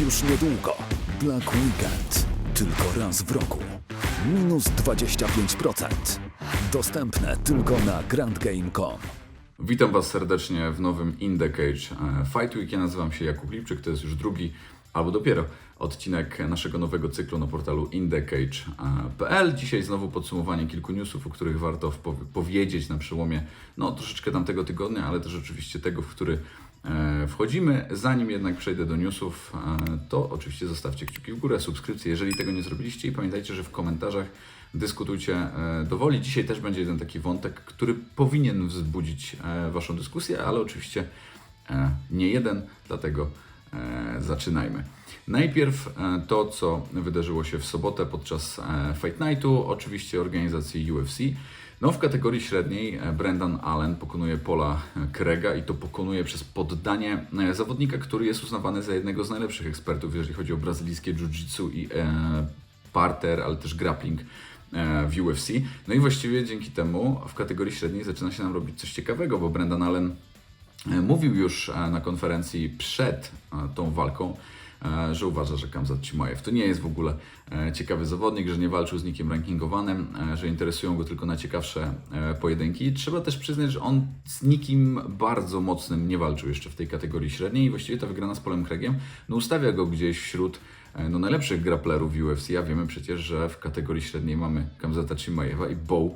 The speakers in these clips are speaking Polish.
Już niedługo. Black Weekend. Tylko raz w roku. Minus 25%. Dostępne tylko na grandgame.com. Witam Was serdecznie w nowym In The Cage e, Fight Week. Ja nazywam się Jakub Lipczyk, to jest już drugi albo dopiero odcinek naszego nowego cyklu na portalu indecage.pl. Dzisiaj znowu podsumowanie kilku newsów, o których warto powiedzieć na przełomie no, troszeczkę tamtego tygodnia, ale też oczywiście tego, w który wchodzimy. Zanim jednak przejdę do newsów, e, to oczywiście zostawcie kciuki w górę, subskrypcję, jeżeli tego nie zrobiliście i pamiętajcie, że w komentarzach dyskutujcie e, dowoli. Dzisiaj też będzie jeden taki wątek, który powinien wzbudzić e, Waszą dyskusję, ale oczywiście e, nie jeden, dlatego e, zaczynajmy. Najpierw e, to, co wydarzyło się w sobotę podczas e, Fight Nightu, oczywiście organizacji UFC. No, w kategorii średniej e, Brendan Allen pokonuje Paula Krega i to pokonuje przez poddanie e, zawodnika, który jest uznawany za jednego z najlepszych ekspertów, jeżeli chodzi o brazylijskie jiu-jitsu i e, parter, ale też grappling e, w UFC. No i właściwie dzięki temu w kategorii średniej zaczyna się nam robić coś ciekawego, bo Brendan Allen e, mówił już e, na konferencji przed e, tą walką, e, że uważa, że Kamzat Chimaev to nie jest w ogóle ciekawy zawodnik, że nie walczył z nikim rankingowanym, że interesują go tylko najciekawsze pojedynki. Trzeba też przyznać, że on z nikim bardzo mocnym nie walczył jeszcze w tej kategorii średniej i właściwie ta wygrana z Polem Craigiem no, ustawia go gdzieś wśród no, najlepszych grapplerów UFC, a wiemy przecież, że w kategorii średniej mamy Kamzata Chimaeва i Bo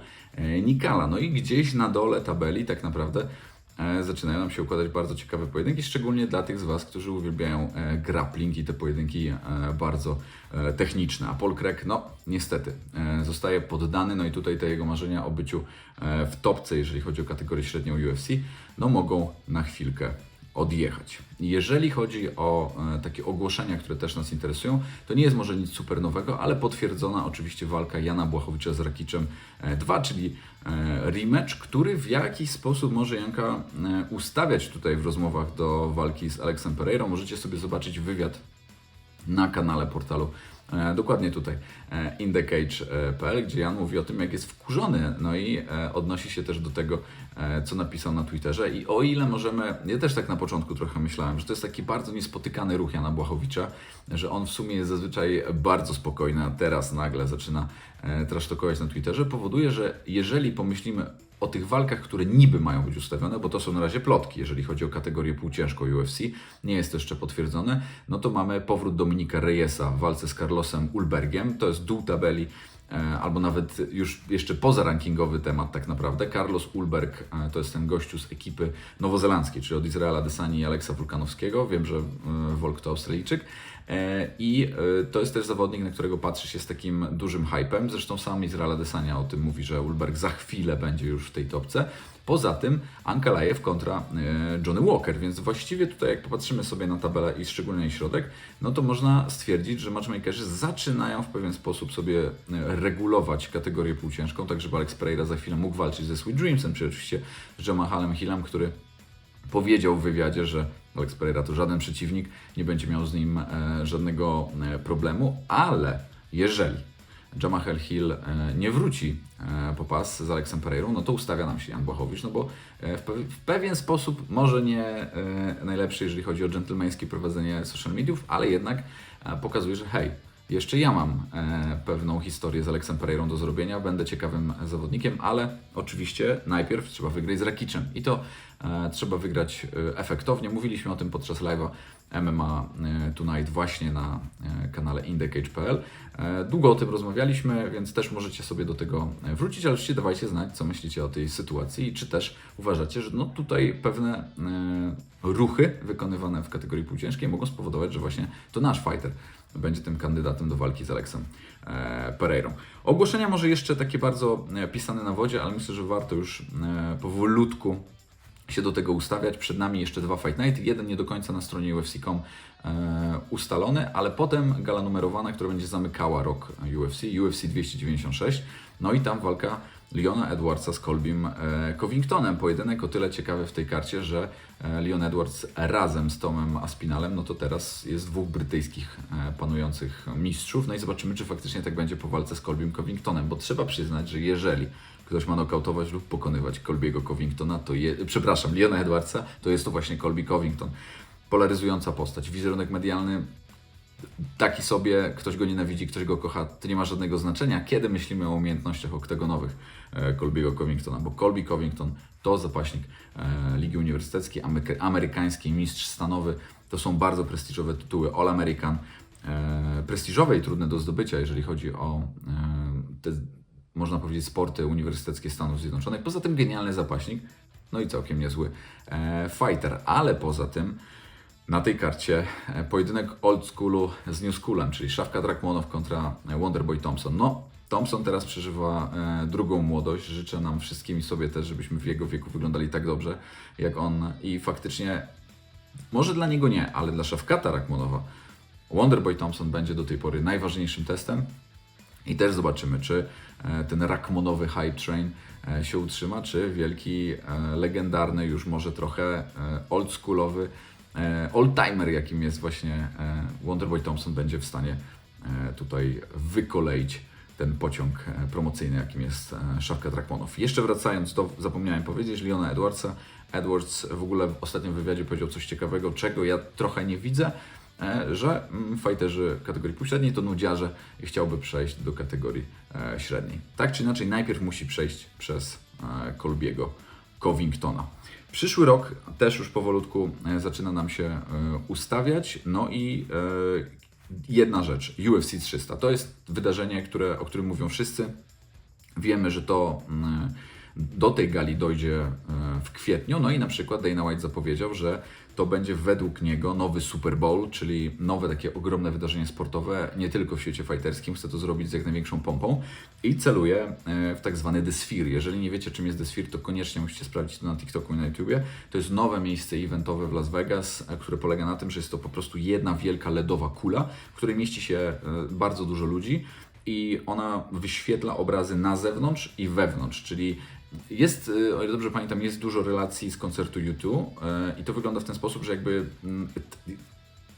Nikala. No i gdzieś na dole tabeli tak naprawdę zaczynają nam się układać bardzo ciekawe pojedynki, szczególnie dla tych z Was, którzy uwielbiają e, grappling i te pojedynki e, bardzo e, techniczne. A Paul Craig, no niestety, e, zostaje poddany, no i tutaj te jego marzenia o byciu e, w topce, jeżeli chodzi o kategorię średnią UFC, no mogą na chwilkę odjechać. Jeżeli chodzi o e, takie ogłoszenia, które też nas interesują, to nie jest może nic super nowego, ale potwierdzona oczywiście walka Jana Błachowicza z Rakiczem 2, czyli e, rematch, który w jakiś sposób może Janka e, ustawiać tutaj w rozmowach do walki z Alexem Pereirą. Możecie sobie zobaczyć wywiad na kanale portalu. E, dokładnie tutaj, e, indecage.pl, gdzie Jan mówi o tym, jak jest wkurzony, no i e, odnosi się też do tego, e, co napisał na Twitterze. I o ile możemy, ja też tak na początku trochę myślałem, że to jest taki bardzo niespotykany ruch Jana Błachowicza, że on w sumie jest zazwyczaj bardzo spokojny, a teraz nagle zaczyna e, trasztokować na Twitterze, powoduje, że jeżeli pomyślimy o tych walkach, które niby mają być ustawione, bo to są na razie plotki, jeżeli chodzi o kategorię półciężką UFC, nie jest to jeszcze potwierdzone, no to mamy powrót Dominika Reyesa w walce z Carlosem Ulbergiem, to jest dół tabeli, e, albo nawet już jeszcze pozarankingowy temat tak naprawdę. Carlos Ulberg e, to jest ten gościu z ekipy nowozelandzkiej, czyli od Izraela Desani i Aleksa Wulkanowskiego, wiem, że e, Volk to Australijczyk, E, I e, to jest też zawodnik, na którego patrzy się z takim dużym hypem. Zresztą sam Izraela Desania o tym mówi, że Ulberg za chwilę będzie już w tej topce. Poza tym Ankalajew kontra e, Johnny Walker, więc właściwie tutaj jak popatrzymy sobie na tabelę i szczególnie środek, no to można stwierdzić, że matchmakerzy zaczynają w pewien sposób sobie e, regulować kategorię półciężką, tak żeby Alex Pereira za chwilę mógł walczyć ze Sweet Dreamsem, czy oczywiście z Jamahalem Hillem, który powiedział w wywiadzie, że Alex Pereira to żaden przeciwnik, nie będzie miał z nim e, żadnego e, problemu, ale jeżeli Jamahel Hill e, nie wróci po pas z Alexem Pereirą, no to ustawia nam się Jan Błachowicz, no bo w, pew- w pewien sposób, może nie najlepszy, jeżeli chodzi o dżentelmeńskie prowadzenie social mediów, ale jednak pokazuje, że hej, jeszcze ja mam e, pewną historię z Aleksem Pereirą do zrobienia, będę ciekawym zawodnikiem, ale oczywiście najpierw trzeba wygrać z Rakiczem i to e, trzeba wygrać e, efektownie. Mówiliśmy o tym podczas live'a MMA Tonight właśnie na kanale indecage.pl. Długo o tym rozmawialiśmy, więc też możecie sobie do tego wrócić, ale oczywiście dawajcie znać, co myślicie o tej sytuacji i czy też uważacie, że no tutaj pewne ruchy wykonywane w kategorii półciężkiej mogą spowodować, że właśnie to nasz fighter będzie tym kandydatem do walki z Aleksem e, Pereirą. Ogłoszenia może jeszcze takie bardzo e, pisane na wodzie, ale myślę, że warto już e, powolutku się do tego ustawiać. Przed nami jeszcze dwa Fight Night. Jeden nie do końca na stronie UFC.com ustalony, ale potem gala numerowana, która będzie zamykała rok UFC, UFC 296. No i tam walka Leona Edwardsa z Colbim e, Covingtonem. Pojedynek o tyle ciekawy w tej karcie, że e, Leon Edwards razem z Tomem Aspinalem, no to teraz jest dwóch brytyjskich e, panujących mistrzów. No i zobaczymy, czy faktycznie tak będzie po walce z Colbim Covingtonem, bo trzeba przyznać, że jeżeli ktoś ma nokautować lub pokonywać Colbiego Covingtona, to je, przepraszam, Leona Edwardsa, to jest to właśnie Colby Covington. Polaryzująca postać, wizerunek medialny taki sobie, ktoś go nienawidzi, ktoś go kocha, to nie ma żadnego znaczenia, kiedy myślimy o umiejętnościach oktagonowych e, Colby'ego Covingtona, bo Colby Covington to zapaśnik e, Ligi Uniwersyteckiej, amery- amerykański mistrz stanowy, to są bardzo prestiżowe tytuły All American, e, prestiżowe i trudne do zdobycia, jeżeli chodzi o te, można powiedzieć, sporty uniwersyteckie Stanów Zjednoczonych. Poza tym genialny zapaśnik, no i całkiem niezły fighter, ale poza tym na tej karcie e, pojedynek old schoolu z new schoolem, czyli Szafka Drakmonow kontra Wonderboy Thompson. No, Thompson teraz przeżywa e, drugą młodość. Życzę nam wszystkim i sobie też, żebyśmy w jego wieku wyglądali tak dobrze jak on. I faktycznie, może dla niego nie, ale dla Szafkata Rakmonowa Wonderboy Thompson będzie do tej pory najważniejszym testem. I też zobaczymy, czy e, ten Rakmonowy hype train się utrzyma, czy wielki, legendarny, już może trochę oldschoolowy oldtimer, jakim jest właśnie e, Wonderboy Thompson, będzie w stanie e, tutaj wykoleić ten pociąg e, promocyjny, jakim jest e, Szafka Drakmonow. Jeszcze wracając do, zapomniałem powiedzieć, Leona Edwardsa. Edwards w ogóle w ostatnim wywiadzie powiedział coś ciekawego, czego ja trochę nie widzę, e, że mm, fajterzy kategorii półśredniej to nudziarze i chciałby przejść do kategorii e, średniej. Tak czy inaczej, najpierw musi przejść przez e, Colbiego Covingtona. Przyszły rok też już powolutku e, zaczyna nam się e, ustawiać. No i e, jedna rzecz, UFC 300. To jest wydarzenie, które, o którym mówią wszyscy. Wiemy, że to mm, do tej gali dojdzie w kwietniu. No i na przykład Dana White zapowiedział, że to będzie według niego nowy Super Bowl, czyli nowe takie ogromne wydarzenie sportowe, nie tylko w świecie fighterskim. Chce to zrobić z jak największą pompą i celuje w tak zwany The Sphere. Jeżeli nie wiecie, czym jest The Sphere, to koniecznie musicie sprawdzić to na TikToku i na YouTubie. To jest nowe miejsce eventowe w Las Vegas, e, które polega na tym, że jest to po prostu jedna wielka LEDowa kula, w której mieści się e, bardzo dużo ludzi i ona wyświetla obrazy na zewnątrz i wewnątrz, czyli jest, y, o ile dobrze pamiętam, jest dużo relacji z koncertu YouTube i to wygląda w ten sposób, że jakby mm,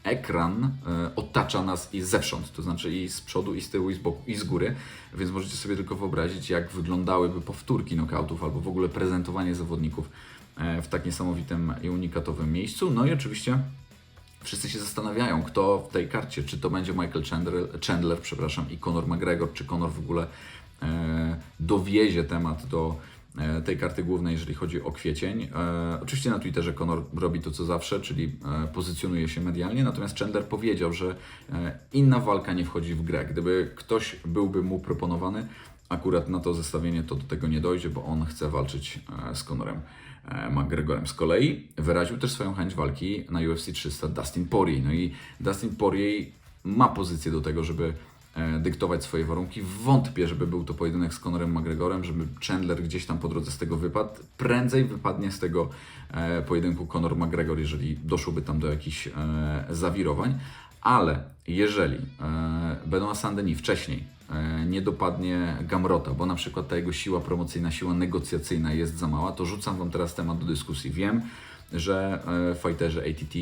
ekran e, otacza nas i zewsząd, to znaczy i z przodu, i z tyłu, i z boku, i z góry, więc możecie sobie tylko wyobrazić, jak wyglądałyby powtórki knockoutów albo w ogóle prezentowanie zawodników e, w tak niesamowitym i unikatowym miejscu. No i oczywiście Wszyscy się zastanawiają, kto w tej karcie, czy to będzie Michael Chandler, Chandler przepraszam, i Conor McGregor, czy Conor w ogóle e, dowiezie temat do tej karty głównej, jeżeli chodzi o kwiecień. E, oczywiście na Twitterze Conor robi to co zawsze, czyli e, pozycjonuje się medialnie, natomiast Chandler powiedział, że e, inna walka nie wchodzi w grę. Gdyby ktoś byłby mu proponowany, akurat na to zestawienie to do tego nie dojdzie, bo on chce walczyć e, z Conorem e, McGregorem. Z kolei wyraził też swoją chęć walki na UFC 300 Dustin Poirier. No i Dustin Poirier ma pozycję do tego, żeby e, dyktować swoje warunki. Wątpię, żeby był to pojedynek z Conorem McGregorem, żeby Chandler gdzieś tam po drodze z tego wypadł. Prędzej wypadnie z tego e, pojedynku Conor McGregor, jeżeli doszłoby tam do jakichś e, zawirowań. Ale jeżeli e, Benoit Saint-Denis wcześniej e, nie dopadnie Gamrota, bo na przykład ta jego siła promocyjna, siła negocjacyjna jest za mała, to rzucam Wam teraz temat do dyskusji. Wiem, że e, fighterzy ATT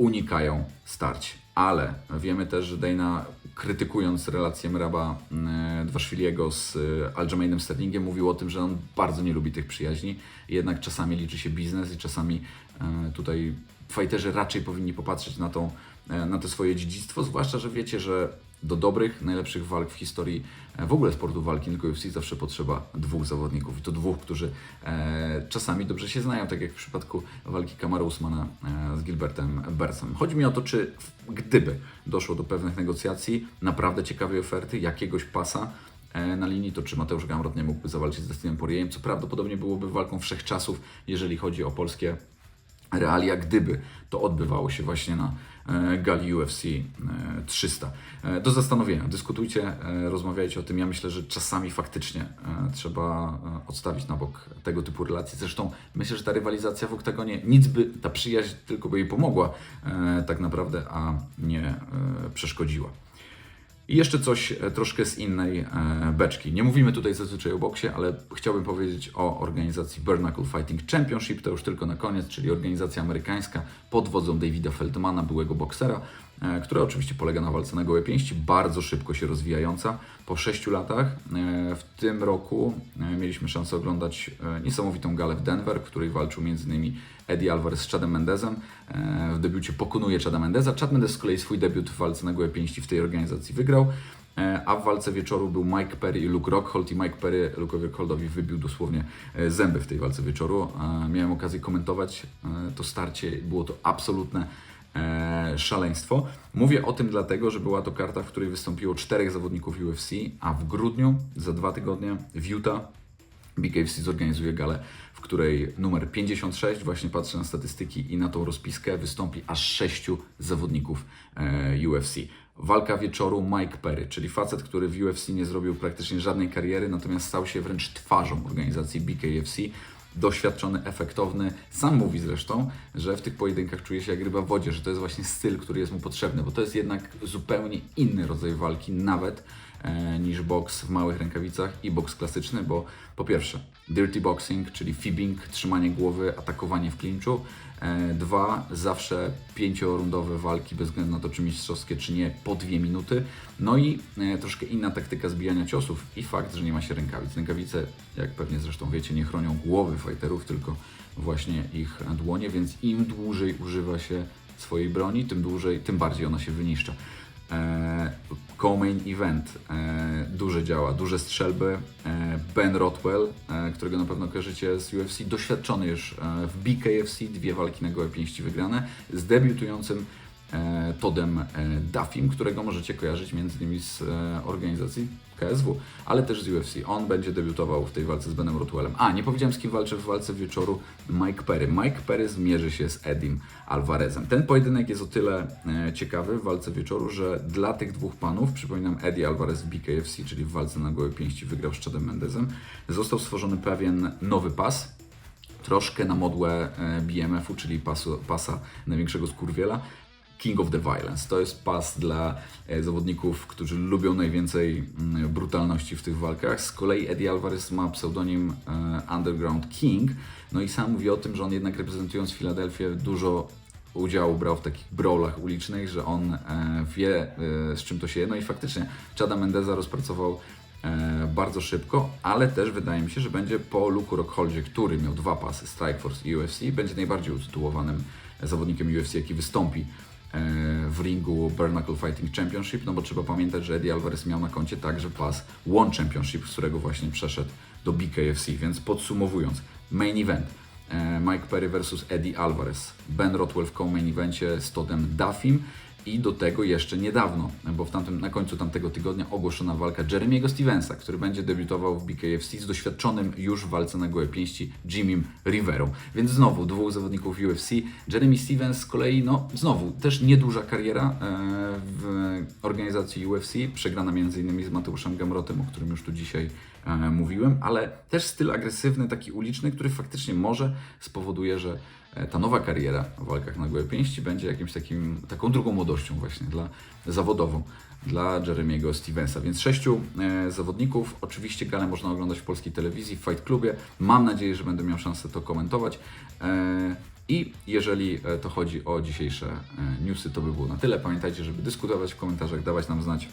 unikają starć, ale wiemy też, że Dana krytykując relację Mraba e, Dwaszwiliego z e, Aljamainem Sterlingiem mówił o tym, że on bardzo nie lubi tych przyjaźni, jednak czasami liczy się biznes i czasami e, tutaj fighterzy raczej powinni popatrzeć na, tą, e, na to swoje dziedzictwo, zwłaszcza, że wiecie, że do dobrych, najlepszych walk w historii e, w ogóle sportu walki, tylko UFC zawsze potrzeba dwóch zawodników i to dwóch, którzy e, czasami dobrze się znają, tak jak w przypadku walki Kamara Usmana e, z Gilbertem Bersem. Chodzi mi o to, czy gdyby doszło do pewnych negocjacji, naprawdę ciekawej oferty, jakiegoś pasa e, na linii, to czy Mateusz Gamrot nie mógłby zawalczyć z Dustinem Poirierem, co prawdopodobnie byłoby walką wszechczasów, jeżeli chodzi o polskie realia, gdyby to odbywało się właśnie na e, gali UFC e, 300. E, Do zastanowienia, dyskutujcie, e, rozmawiajcie o tym. Ja myślę, że czasami faktycznie e, trzeba e, odstawić na bok tego typu relacji. Zresztą myślę, że ta rywalizacja w oktagonie, nic by, ta przyjaźń tylko by jej pomogła e, tak naprawdę, a nie e, przeszkodziła. I jeszcze coś e, troszkę z innej e, beczki. Nie mówimy tutaj zazwyczaj o boksie, ale chciałbym powiedzieć o organizacji Bare Knuckle Fighting Championship. To już tylko na koniec, czyli organizacja amerykańska pod wodzą Davida Feldmana, byłego boksera. E, która oczywiście polega na walce na gołe pięści, bardzo szybko się rozwijająca. Po 6 latach e, w tym roku e, mieliśmy szansę oglądać niesamowitą galę w Denver, w której walczył m.in. Eddie Alvarez z Chadem Mendezem. W debiucie pokonuje Chada Mendeza. Chad Mendez z kolei swój debiut w walce na gołe pięści w tej organizacji wygrał. A w walce wieczoru był Mike Perry i Luke Rockhold i Mike Perry Luke'owi Rockholdowi wybił dosłownie zęby w tej walce wieczoru. Miałem okazję komentować to starcie, było to absolutne szaleństwo. Mówię o tym dlatego, że była to karta, w której wystąpiło czterech zawodników UFC, a w grudniu, za dwa tygodnie w Utah BKFC zorganizuje galę, w której numer 56, właśnie patrzę na statystyki i na tą rozpiskę, wystąpi aż sześciu zawodników e, UFC. Walka wieczoru Mike Perry, czyli facet, który w UFC nie zrobił praktycznie żadnej kariery, natomiast stał się wręcz twarzą organizacji BKFC. Doświadczony, efektowny, sam mówi zresztą, że w tych pojedynkach czuje się jak ryba w wodzie, że to jest właśnie styl, który jest mu potrzebny, bo to jest jednak zupełnie inny rodzaj walki, nawet niż boks w małych rękawicach i boks klasyczny, bo po pierwsze dirty boxing, czyli fibbing, trzymanie głowy, atakowanie w klinczu. E, dwa, zawsze pięciorundowe walki bez względu na to, czy mistrzowskie, czy nie, po dwie minuty. No i e, troszkę inna taktyka zbijania ciosów i fakt, że nie ma się rękawic. Rękawice, jak pewnie zresztą wiecie, nie chronią głowy fighterów, tylko właśnie ich dłonie, więc im dłużej używa się swojej broni, tym dłużej, tym bardziej ona się wyniszcza. E, Co-main event, e, duże działa, duże strzelby. E, ben Rothwell, e, którego na pewno kojarzycie z UFC, doświadczony już w BKFC, dwie walki na gołe pięści wygrane, z debiutującym Todem e, Duffim, którego możecie kojarzyć m.in. z e, organizacji KSW, ale też z UFC. On będzie debiutował w tej walce z Benem Rothwellem. A, nie powiedziałem z kim walczy w walce wieczoru Mike Perry. Mike Perry zmierzy się z Edim Alvarezem. Ten pojedynek jest o tyle e, ciekawy w walce wieczoru, że dla tych dwóch panów, przypominam Eddie Alvarez w BKFC, czyli w walce na gołe pięści wygrał z Chadem Mendezem, został stworzony pewien nowy pas, troszkę na modłę e, BMF-u, czyli pasu, pasa największego skurwiela. King of the Violence. To jest pas dla e, zawodników, którzy lubią najwięcej mm, brutalności w tych walkach. Z kolei Eddie Alvarez ma pseudonim e, Underground King. No i sam mówi o tym, że on jednak reprezentując Filadelfię dużo udziału brał w takich brawlach ulicznych, że on e, wie z czym to się je. No i faktycznie Chada Mendeza rozpracował bardzo szybko, ale też wydaje mi się, że będzie po Luku Rockholdzie, który miał dwa pasy, Strikeforce i UFC, będzie najbardziej utytułowanym zawodnikiem UFC, jaki wystąpi w ringu Bare Fighting Championship, no bo trzeba pamiętać, że Eddie Alvarez miał na koncie także pas One Championship, z którego właśnie przeszedł do BKFC, więc podsumowując, main event e, Mike Perry versus Eddie Alvarez, Ben Rothwell w co-main evencie z Todem Duffim i do tego jeszcze niedawno, bo w tamtym, na końcu tamtego tygodnia ogłoszona walka Jeremiego Stevensa, który będzie debiutował w BKFC z doświadczonym już w walce na gołe pięści Jimmym Riverą. Więc znowu dwóch zawodników UFC. Jeremy Stevens z kolei, no znowu też nieduża kariera e, w organizacji UFC, przegrana m.in. z Mateuszem Gamrotem, o którym już tu dzisiaj mówiłem, ale też styl agresywny, taki uliczny, który faktycznie może spowoduje, że e, ta nowa kariera w walkach na gołe pięści będzie jakimś takim, taką drugą młodością właśnie dla zawodową dla Jeremiego Stevensa. Więc sześciu e, zawodników. Oczywiście galę można oglądać w polskiej telewizji, w Fight Clubie. Mam nadzieję, że będę miał szansę to komentować. E, I jeżeli e, to chodzi o dzisiejsze e, newsy, to by było na tyle. Pamiętajcie, żeby dyskutować w komentarzach, dawać nam znać,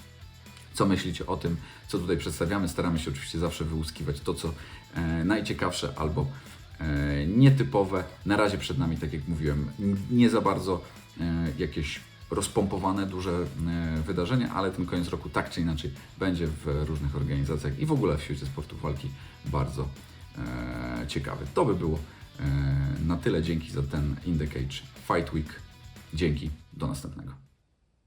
co myślicie o tym, co tutaj przedstawiamy. Staramy się oczywiście zawsze wyłuskiwać to, co e, najciekawsze albo e, nietypowe. Na razie przed nami, tak jak mówiłem, nie za bardzo e, jakieś rozpompowane duże e, wydarzenia, ale ten koniec roku tak czy inaczej będzie w różnych organizacjach i w ogóle w świecie sportu walki bardzo ciekawy. To by było na tyle. Dzięki za ten In The Cage Fight Week. Dzięki. Do następnego.